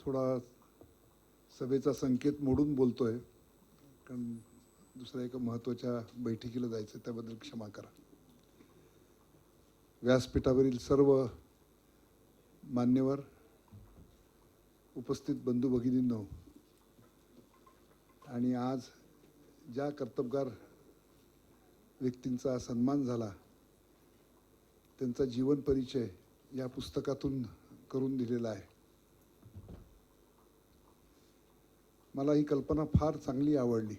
थोडा सभेचा संकेत मोडून बोलतोय. कारण दुसऱ्या एका महत्त्वाच्या बैठकीला जायचं त्याबद्दल क्षमा करा. व्यासपीठावरील सर्व मान्यवर उपस्थित बंधू भगिनींनो आणि आज ज्या कर्तबगार व्यक्तींचा सन्मान झाला त्यांचा जीवन परिचय या पुस्तकातून करून दिलेला आहे. मला ही कल्पना फार चांगली आवडली.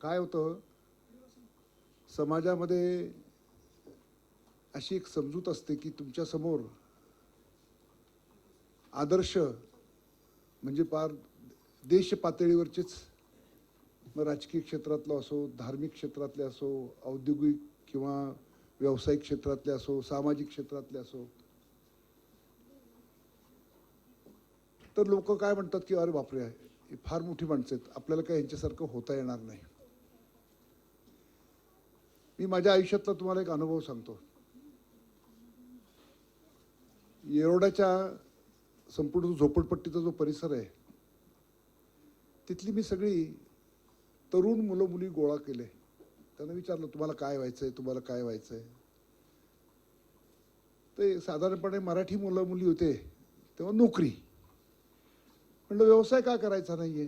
काय होतं? समाजामध्ये अशी एक समजूत असते की तुमच्यासमोर आदर्श म्हणजे फार देश पातळीवरचेच मग राजकीय क्षेत्रातलं असो धार्मिक क्षेत्रातले असो औद्योगिक किंवा व्यावसायिक क्षेत्रातले असो सामाजिक क्षेत्रातले असो तर लोक काय म्हणतात की अरे बापरे ही फार मोठी माणसं आहेत. आपल्याला काय यांच्यासारखं होता येणार नाही. मी माझ्या आयुष्यातला तुम्हाला एक अनुभव सांगतो. येरोड्याच्या संपूर्ण झोपडपट्टीचा जो परिसर आहे तिथली मी सगळी तरुण मुलं मुली गोळा केले. त्यांना विचारलं तुम्हाला काय व्हायचं आहे तुम्हाला काय व्हायचंय? ते साधारणपणे मराठी मुलं मुली होते तेव्हा नोकरी. म्हणलं व्यवसाय का करायचा नाहीये?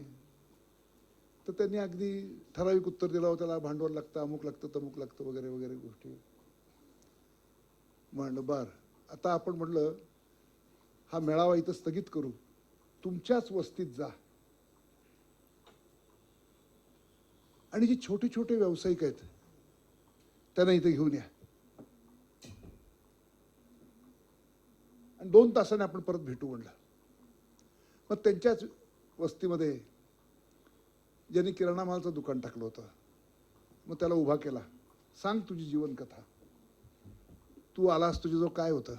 तर त्यांनी अगदी ठराविक उत्तर दिलं त्याला भांडवल लागतं अमुक लागतं तमुक लागतं वगैरे वगैरे गोष्टी. म्हणलं बर आता आपण म्हटलं हा मेळावा इथं स्थगित करू. तुमच्याच वस्तीत जा. आणि जे छोटे छोटे व्यावसायिक आहेत त्यांना इथे घेऊन या. आणि दोन तासाने आपण परत भेटू म्हणलं. मग त्यांच्याच वस्तीमध्ये ज्यांनी किराणा मालाचं दुकान टाकलं होतं मग त्याला उभा केला. सांग तुझी जीवनकथा. तू आलास तुझ्याजवळ काय होतं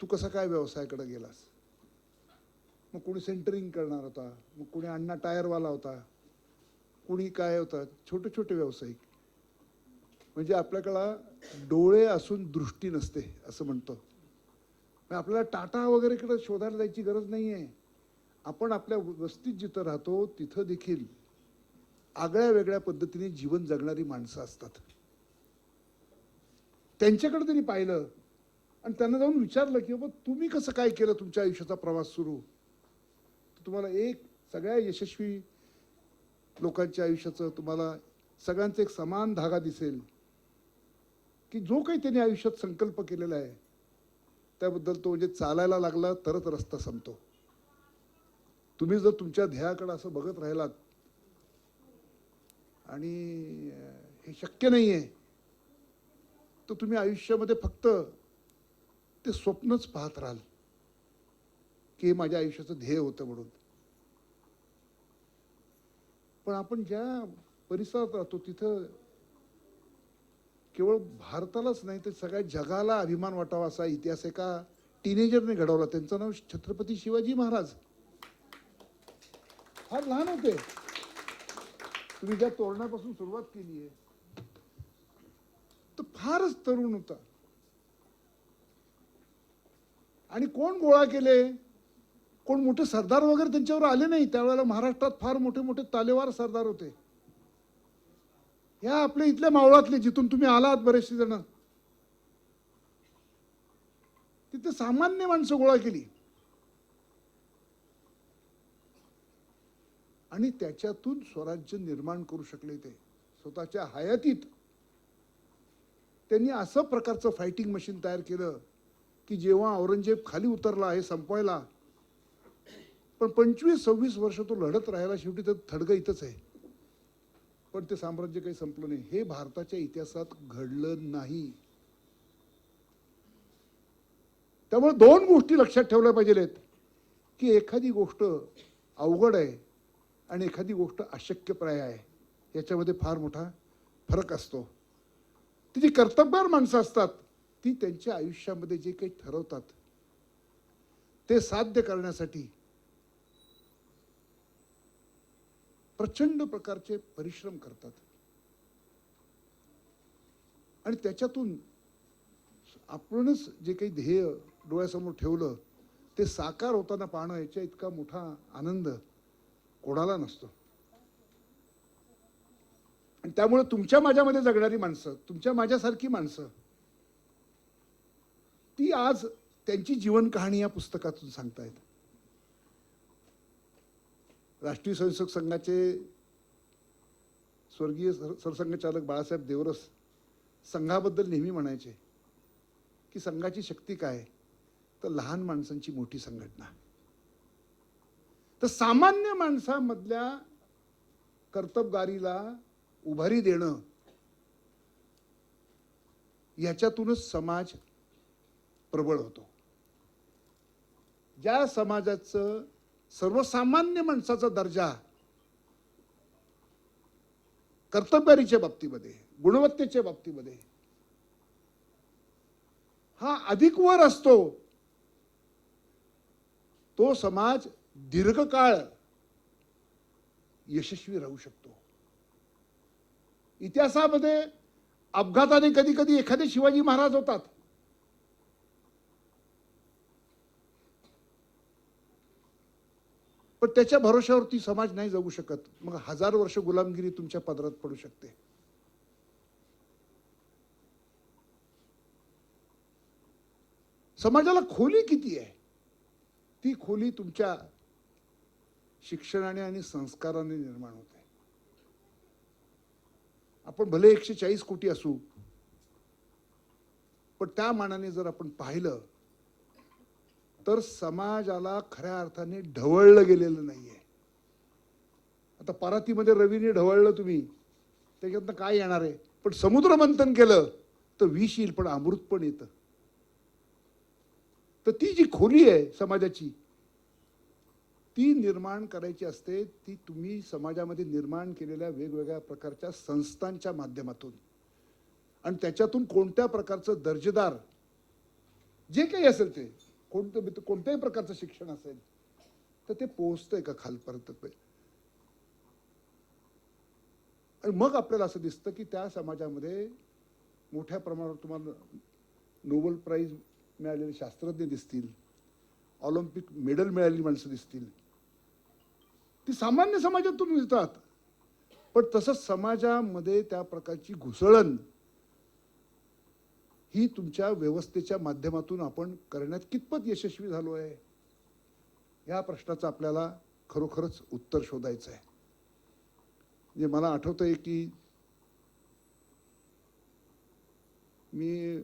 तू कसा काय व्यवसायाकडे गेलास? मग कोणी सेंटरिंग करणार होता मग कोणी अण्णा टायरवाला होता कुणी काय होता छोटे छोटे व्यावसायिक. म्हणजे आपल्याकडं डोळे असून दृष्टी नसते असं म्हणतो. आपल्याला टाटा वगैरेकडे शोधायला जायची गरज नाही आहे आपण आपल्या वस्तीत जिथं राहतो तिथं देखील आगळ्या वेगळ्या पद्धतीने जीवन जगणारी माणसं असतात. त्यांच्याकडे त्यांनी पाहिलं आणि त्यांना जाऊन विचारलं की बाबा तुम्ही कसं काय केलं तुमच्या आयुष्याचा प्रवास सुरू? तुम्हाला एक सगळ्या यशस्वी लोकांच्या आयुष्याचं तुम्हाला सगळ्यांचा एक समान धागा दिसेल की जो काही त्यांनी आयुष्यात संकल्प केलेला आहे. त्याबद्दल तो म्हणजे चालायला लागला तरच रस्ता संपतो. तुम्ही जर तुमच्या ध्येयाकडे असं बघत राहिलात आणि हे शक्य नाही आहे तर तुम्ही आयुष्यामध्ये फक्त ते स्वप्नच पाहत राहाल की हे माझ्या आयुष्याचं ध्येय होतं म्हणून. पण आपण ज्या परिसरात राहतो तिथं केवळ भारतालाच नाही तर सगळ्या जगाला अभिमान वाटावा असा इतिहास एका टीनेजरने घडवला. त्यांचं नाव छत्रपती शिवाजी महाराज. फार लहान होते. तुम्ही ज्या तोरणापासून सुरुवात केली आहे तर फारच तरुण होता. आणि कोण गोळा केले? कोण मोठे सरदार वगैरे त्यांच्यावर आले नाही. त्यावेळेला महाराष्ट्रात फार मोठे मोठे तालेवार सरदार होते. ह्या आपल्या इथल्या मावळातले जिथून तुम्ही आलात बरेचसे जण. तिथे सामान्य माणसं गोळा केली. आणि त्याच्यातून स्वराज्य निर्माण करू शकले ते. स्वतःच्या हयातीत. त्यांनी असं प्रकारचं फायटिंग मशीन तयार केलं की जेव्हा औरंगजेब खाली उतरला हे संपवायला पण पंचवीस सव्वीस वर्ष तो लढत राहायला शेवटी तर थडगं इथंच आहे. पण ते साम्राज्य काही संपलं नाही. हे भारताच्या इतिहासात घडलं नाही. त्यामुळे दोन गोष्टी लक्षात ठेवल्या पाहिजेत. की एखादी गोष्ट अवघड आहे आणि एखादी गोष्ट अशक्यप्राय आहे. याच्यामध्ये फार मोठा फरक असतो. ती जी कर्तबगार माणसं असतात ती त्यांच्या आयुष्यामध्ये जे काही ठरवतात ते साध्य करण्यासाठी प्रचंड प्रकारचे परिश्रम करतात. आणि त्याच्यातून आपणच जे काही ध्येय डोळ्यासमोर ठेवलं ते साकार होताना पाहणं याच्या इतका मोठा आनंद कोणाला नसतो. आणि त्यामुळे तुमच्या माझ्यामध्ये जगणारी माणसं तुमच्या माझ्यासारखी माणसं ती आज त्यांची जीवन कहाणी या पुस्तकातून सांगतायत. राष्ट्रीय स्वयंसेवक संघाचे स्वर्गीय सर- सरसंघचालक बाळासाहेब देवरस संघाबद्दल नेहमी म्हणायचे की संघाची शक्ती काय? तर लहान माणसांची मोठी संघटना. तर सामान्य माणसामधल्या कर्तबगारीला उभारी देणं याच्यातूनच समाज प्रबळ होतो. ज्या समाजाचं सर्वसामान्य माणसाचा दर्जा कर्तबगारीच्या बाबतीमध्ये गुणवत्तेच्या बाबतीमध्ये हा अधिक वर असतो तो समाज दीर्घकाळ यशस्वी राहू शकतो. इतिहासामध्ये अपघाताने कधी कधी एखादे शिवाजी महाराज होतात. पण त्याच्या भरोश्यावरती समाज नाही जगू शकत. मग हजार वर्ष गुलामगिरी तुमच्या पदरात पडू शकते. समाजाला खोली किती आहे? ती खोली तुमच्या शिक्षणाने आणि संस्काराने निर्माण होते. आपण भले एकशे चाळीस कोटी असू पण त्या मानाने जर आपण पाहिलं तर समाजाला खऱ्या अर्थाने ढवळलं गेलेलं नाही आहे आता परातीमध्ये रवीने ढवळलं तुम्ही त्याच्यातनं काय येणार आहे? पण समुद्र मंथन केलं तर विष येईल पण अमृत पण येतं. तर ती जी खोली आहे समाजाची ती निर्माण करायची असते ती तुम्ही समाजामध्ये निर्माण केलेल्या वेगवेगळ्या प्रकारच्या संस्थांच्या माध्यमातून. आणि त्याच्यातून कोणत्या प्रकारचं दर्जेदार जे काही असेल ते कोणतं कोणत्याही प्रकारचं शिक्षण असेल तर ते पोहोचतंय का खालपर्यंत आणि मग आपल्याला असं दिसतं की त्या समाजामध्ये मोठ्या प्रमाणावर तुम्हाला नोबेल प्राईज मिळालेले शास्त्रज्ञ दिसतील ऑलिम्पिक मेडल मिळालेली माणसं दिसतील. ती सामान्य समाजातून येतात पण तसंच समाजामध्ये त्या प्रकारची घुसळण ही तुमच्या व्यवस्थेच्या माध्यमातून आपण करण्यात कितपत यशस्वी झालो आहे? या प्रश्नाचं आपल्याला खरोखरच उत्तर शोधायचं आहे. म्हणजे मला आठवतंय की मी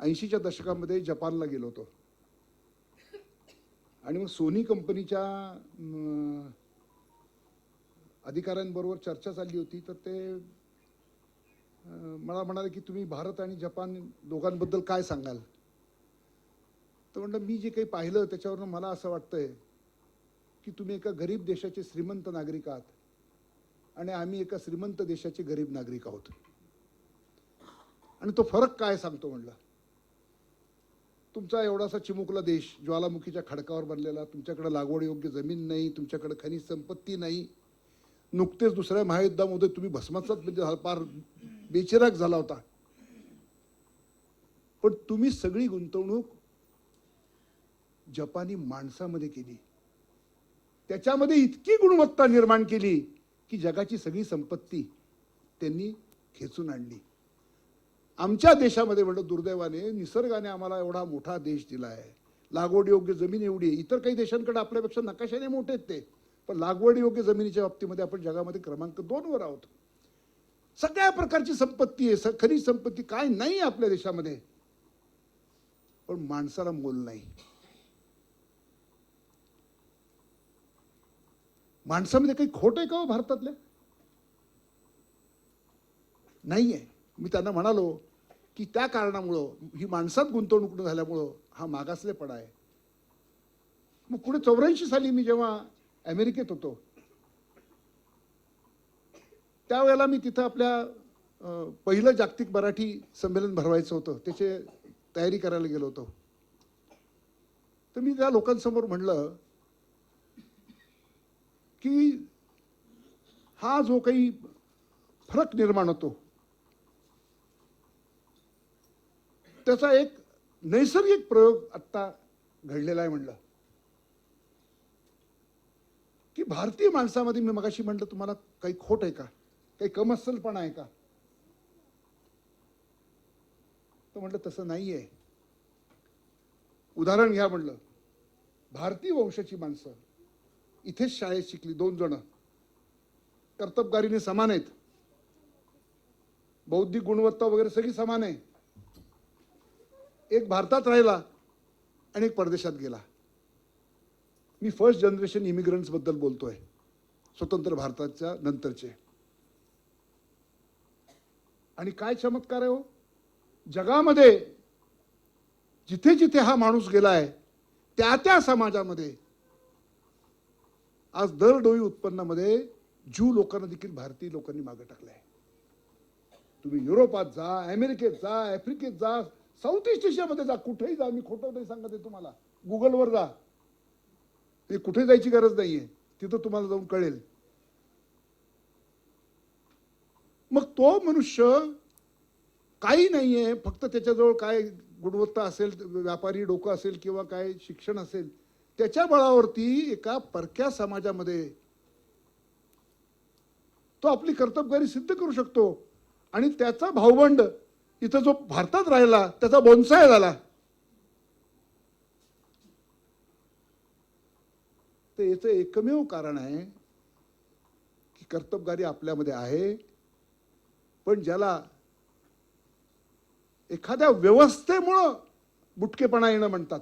ऐंशीच्या दशकामध्ये जपानला गेलो होतो. आणि मग सोनी कंपनीच्या अं, अधिकाऱ्यांबरोबर चर्चा चालली होती तर ते मला म्हणाले की तुम्ही भारत आणि जपान दोघांबद्दल काय सांगाल? तर म्हणलं मी जे काही पाहिलं त्याच्यावरनं मला असं वाटतंय की तुम्ही एका गरीब देशाचे श्रीमंत नागरिक आहात आणि आम्ही एका श्रीमंत देशाचे गरीब नागरिक आहोत. आणि तो फरक काय सांगतो म्हणला तुमचा एवढासा चिमुकला देश ज्वालामुखीच्या खडकावर बनलेला तुमच्याकडे लागवड योग्य जमीन नाही तुमच्याकडे खनिज संपत्ती नाही नुकतेच दुसऱ्या महायुद्धामध्ये तुम्ही भस्मसात म्हणजे फार बेचिराग झाला होता. पण तुम्ही सगळी गुंतवणूक जपानी माणसामध्ये केली. त्याच्यामध्ये इतकी गुणवत्ता निर्माण केली की जगाची सगळी संपत्ती त्यांनी खेचून आणली. आमच्या देशामध्ये म्हणलं दुर्दैवाने निसर्गाने आम्हाला एवढा मोठा देश दिला आहे लागवड योग्य जमीन एवढी आहे. इतर काही देशांकडे आपल्यापेक्षा नकाशाने मोठे आहेत ते. पण लागवड योग्य जमिनीच्या बाबतीमध्ये आपण जगामध्ये क्रमांक दोन वर आहोत. सगळ्या प्रकारची संपत्ती आहे. स- संपत्ती काय नाही आपल्या देशामध्ये. पण माणसाला मोल नाही. माणसामध्ये काही खोट आहे का हो भारतातल्या नाहीये. मी त्यांना म्हणालो की त्या कारणामुळं ही माणसात गुंतवणूक झाल्यामुळं हा मागासलेपणा आहे. मग पुढे चौऱ्याऐंशी साली मी जेव्हा अमेरिकेत होतो. त्यावेळेला मी तिथं आपल्या पहिलं जागतिक मराठी संमेलन भरवायचं होतं. त्याचे तयारी करायला गेलो होतो. तर मी त्या लोकांसमोर म्हणलं की हा जो काही फरक निर्माण होतो त्याचा एक नैसर्गिक प्रयोग आत्ता घडलेला आहे म्हणलं. की भारतीय माणसामध्ये मी मगाशी म्हटलं तुम्हाला काही खोट आहे का? काही कमसलपणा आहे का? तर म्हटलं तसं नाही आहे उदाहरण घ्या म्हटलं. भारतीय वंशाची माणसं इथेच शाळेत शिकली दोन जण. कर्तबगारीने समान आहेत. बौद्धिक गुणवत्ता वगैरे सगळी समान आहे. एक भारतात राहिला आणि एक परदेशात गेला. मी फर्स्ट जनरेशन इमिग्रंट्सबद्दल बोलतोय. स्वतंत्र भारताच्या नंतरचे. आणि काय चमत्कार आहे हो? जगामध्ये जिथे जिथे हा माणूस गेला आहे त्या त्या समाजामध्ये आज दरडोई उत्पन्नामध्ये ज्यू लोकांना देखील भारतीय लोकांनी मागे टाकलंय. तुम्ही युरोपात जा अमेरिकेत जा आफ्रिकेत जा साऊथ ईस्ट एशियामध्ये जा कुठेही जा मी खोटं नाही सांगत आहे तुम्हाला. गुगलवर जा. ते कुठे जायची गरज नाहीये. तिथं तुम्हाला जाऊन कळेल. मग तो मनुष्य काही नाहीये. फक्त त्याच्याजवळ काय गुणवत्ता असेल व्यापारी डोकं असेल किंवा काय शिक्षण असेल त्याच्या बळावरती एका परक्या समाजामध्ये तो आपली कर्तबगारी सिद्ध करू शकतो. आणि त्याचा भाऊबंड इथं जो भारतात राहिला त्याचा बोनसाय झाला. तर याचं एकमेव कारण आहे की कर्तबगारी आपल्यामध्ये आहे पण ज्याला एखाद्या व्यवस्थेमुळं बुटकेपणा येणं म्हणतात.